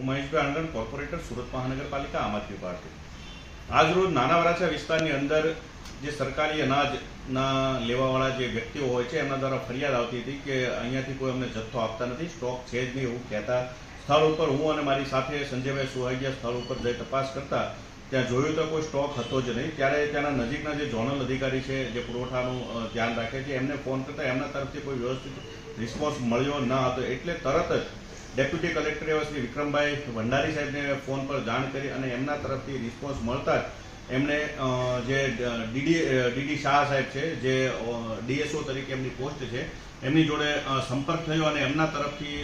Rameshbhai આંગણ corporator, Surat મહાનગરપાલિકા, આમ આદમી party. આજરોજ નાના વરાછા વિસ્તારની અંદર જે સરકારી અનાજના લેવાવાળા જે વ્યક્તિઓ હોય છે, એમના દ્વારા ફરિયાદ આવતી હતી કે અહીંયાથી કોઈ અમને જથ્થો આપતા નથી, સ્ટોક છે જ નહીં એવું કહેતા સ્થળ ઉપર હું અને મારી સાથે સંજયભાઈ સુહાગિયા સ્થળ ઉપર જઈ તપાસ કરતા ત્યાં જોયું તો કોઈ સ્ટોક હતો જ નહીં. ત્યારે ત્યાંના નજીકના જે ઝોનલ અધિકારી છે, જે પુરવઠાનું ધ્યાન રાખે છે, એમને ફોન કરતા એમના તરફથી કોઈ વ્યવસ્થિત રિસ્પોન્સ મળ્યો ન હતો. એટલે તરત જ ડેપ્યુટી કલેક્ટરે શ્રી વિક્રમભાઈ ભંડારી સાહેબને ફોન પર જાણ કરી અને એમના તરફથી રિસ્પોન્સ મળતા જ એમણે જે ડીડી ડીડી શાહ સાહેબ છે, જે ડીએસઓ તરીકે એમની પોસ્ટ છે, એમની જોડે સંપર્ક થયો અને એમના તરફથી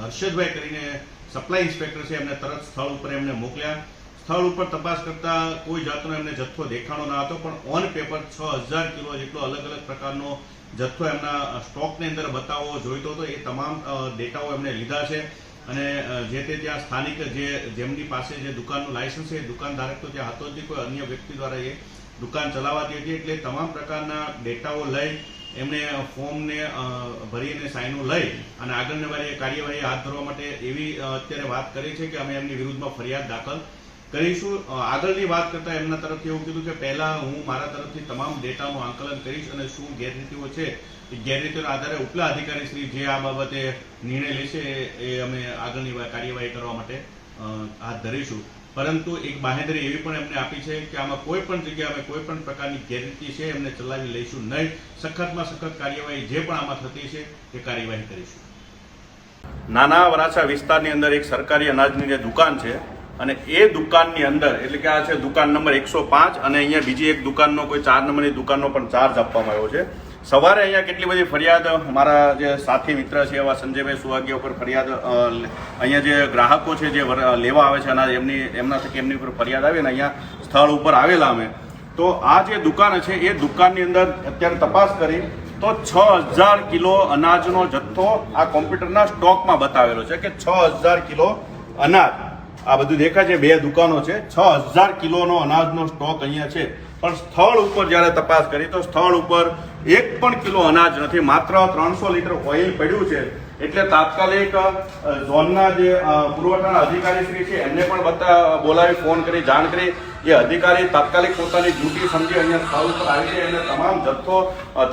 હર્ષદભાઈ કરીને સપ્લાય ઇન્સ્પેક્ટર છે એમને તરત સ્થળ ઉપર એમને મોકલ્યા. સ્થળ ઉપર તપાસ કરતા કોઈ જાતનો એમને જથ્થો દેખાણો ન હતો, પણ ઓન પેપર છ હજાર કિલો જેટલો અલગ અલગ પ્રકારનો જથ્થો એમના સ્ટોકની અંદર બતાવવો જોઈતો હતો, એ તમામ ડેટાઓ એમણે લીધા છે. અને જે તે ત્યાં સ્થાનિક જે, જેમની પાસે જે દુકાનનું લાયસન્સ છે, એ દુકાનધારક તો ત્યાં હતો જ કોઈ અન્ય વ્યક્તિ દ્વારા એ દુકાન ચલાવાતી હતી. એટલે તમામ પ્રકારના ડેટાઓ લઈ એમણે ફોર્મને ભરીને સાઇનો લઈ અને આગળની વારે કાર્યવાહી હાથ ધરવા માટે એવી અત્યારે વાત કરી છે કે અમે એમની વિરુદ્ધમાં ફરિયાદ દાખલ કરીશું. આગળની વાત કરતા એમના તરફથી એવું કીધું કે પહેલા હું મારા તરફથી તમામ ડેટાનું આંકલન કરીશ અને શું ગેરરીતિઓ છે. એ ગેરરીતિઓના આધારે ઉપલા અધિકારી શ્રી જે આ બાબતે નિર્ણય લેશે એ- અમે આગળની કાર્યવાહી કરવા માટે હાથ ધરીશું. પરંતુ એક બાહેંધરી એવી પણ એમને આપી છે કે આમાં કોઈ પણ જગ્યાએ અમે કોઈ પણ પ્રકારની ગેરરીતિ છે એમને ચલાવી લઈશું નહીં. સખતમાં સખત કાર્યવાહી જે પણ આમાં થતી છે એ કાર્યવાહી કરીશું. નાના વરાછા વિસ્તારની અંદર એક સરકારી અનાજની જે દુકાન છે અને એ દુકાનની અંદર, એટલે કે આ છે દુકાન નંબર એકસો પાંચ, અને અહીંયા બીજી એક દુકાનનો કોઈ ચાર નંબરની દુકાનનો પણ ચાર્જ આપવામાં આવ્યો છે. સવારે અહીંયા કેટલી બધી ફરિયાદ મારા જે સાથી મિત્ર છે એવા સંજયભાઈ સુવાગીયા ઉપર ફરિયાદ અહીંયા જે ગ્રાહકો છે જે લેવા આવે છે અનાજ, એમની, એમના થકી એમની ઉપર ફરિયાદ આવી ને અહીંયા સ્થળ ઉપર આવેલા અમે. તો આ જે દુકાન છે, એ દુકાનની અંદર અત્યારે તપાસ કરી, તો છ હજાર કિલો અનાજનો જથ્થો આ કોમ્પ્યુટરના સ્ટોકમાં બતાવેલો છે કે છ હજાર કિલો અનાજ. આ બધું દેખાય છે. બે દુકાનો છે. છ હજાર કિલોનો અનાજનો સ્ટોક અહીંયા છે. પણ સ્થળ ઉપર જ્યારે તપાસ કરી, તો સ્થળ ઉપર એક પણ કિલો અનાજ નથી. માત્ર ત્રણસો લીટર ઓઇલ પડ્યું છે. એટલે તાત્કાલિક ઝોનના જે પુરવઠાના અધિકારી શ્રી છે, એમને પણ બધા બોલાવી, ફોન કરી, જાણ કરી. એ અધિકારી તાત્કાલિક પોતાની ડ્યુટી સમજી અહીંયા સ્થળ ઉપર આવી છે. અને તમામ જથ્થો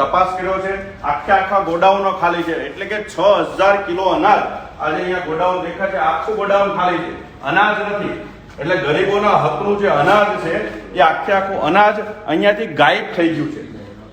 તપાસ કર્યો છે. આખે આખા ગોડાઉનો ખાલી છે. એટલે કે છ હજાર કિલો અનાજ આજે અહીંયા ગોડાઉન દેખાય છે. આખું ગોડાઉન ખાલી છે. અનાજ નથી. એટલે ગરીબોના હકનું જે અનાજ છે, એ આખે આખું અનાજ અહીંયાથી ગાયબ થઈ ગયું છે.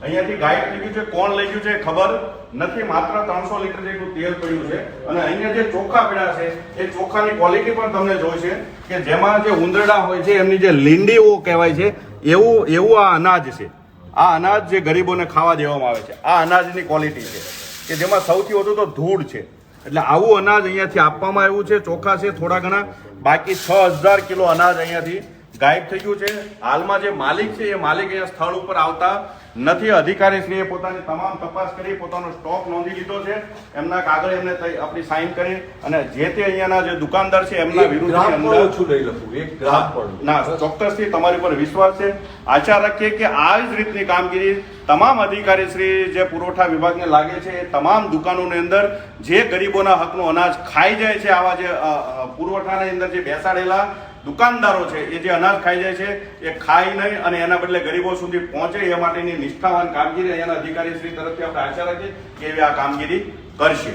અહીંયાથી ગાયબ થઈ ગયું છે. કોણ લઈ ગયું છે ખબર નથી. માત્ર ત્રણસો લીટર જેટલું તેલ પડ્યું છે. અને અહીંયા જે ચોખા પડ્યા છે, એ ચોખાની ક્વોલિટી પણ તમને જોઈ છે કે જેમાં જે ઉંદરડા હોય છે, એમની જે લીંડીઓ કહેવાય છે, એવું એવું આ અનાજ છે. આ અનાજ જે ગરીબોને ખાવા દેવામાં આવે છે. આ અનાજની ક્વોલિટી છે. કે જેમાં સૌથી વધુ તો ધૂળ છે. એટલે આવું અનાજ અહીંયાથી આપવામાં આવ્યું છે, ચોખા છે, થોડા ઘણા, બાકી છ હજાર કિલો અનાજ અહીંયાથી ગાયબ થઈ ગયું છે. હાલમાં જે માલિક છે એ માલિક અહીંયા સ્થળ ઉપર આવતા નથી. અધિકારીશ્રીએ પોતાની તમામ તપાસ કરી પોતાનો સ્ટોક નોંધી લીધો છે. એમના કાગળ એમને આપણી સાઈન કરી અને જે તે અહીંયાના જે દુકાનદાર છે એમના વિરુદ્ધ ના ચોક્કસથી તમારી પર વિશ્વાસ છે. આશા રાખીએ કે આ જ રીતની કામગીરી તમામ અધિકારી શ્રી જે પુરવઠા વિભાગને લાગે છે એ તમામ દુકાનોની અંદર જે ગરીબોના હકનું અનાજ ખાઈ જાય છે આવા જે પુરવઠાની અંદર જે બેસાડેલા દુકાનદારો છે, એ જે અનાજ ખાઈ જાય છે, એ ખાય નહીં અને એના બદલે ગરીબો સુધી પહોંચે, એ માટેની નિષ્ઠાવાન કામગીરી અહીંયાના અધિકારી શ્રી તરફથી આપણે આશા રાખીએ કે એવી આ કામગીરી કરશે.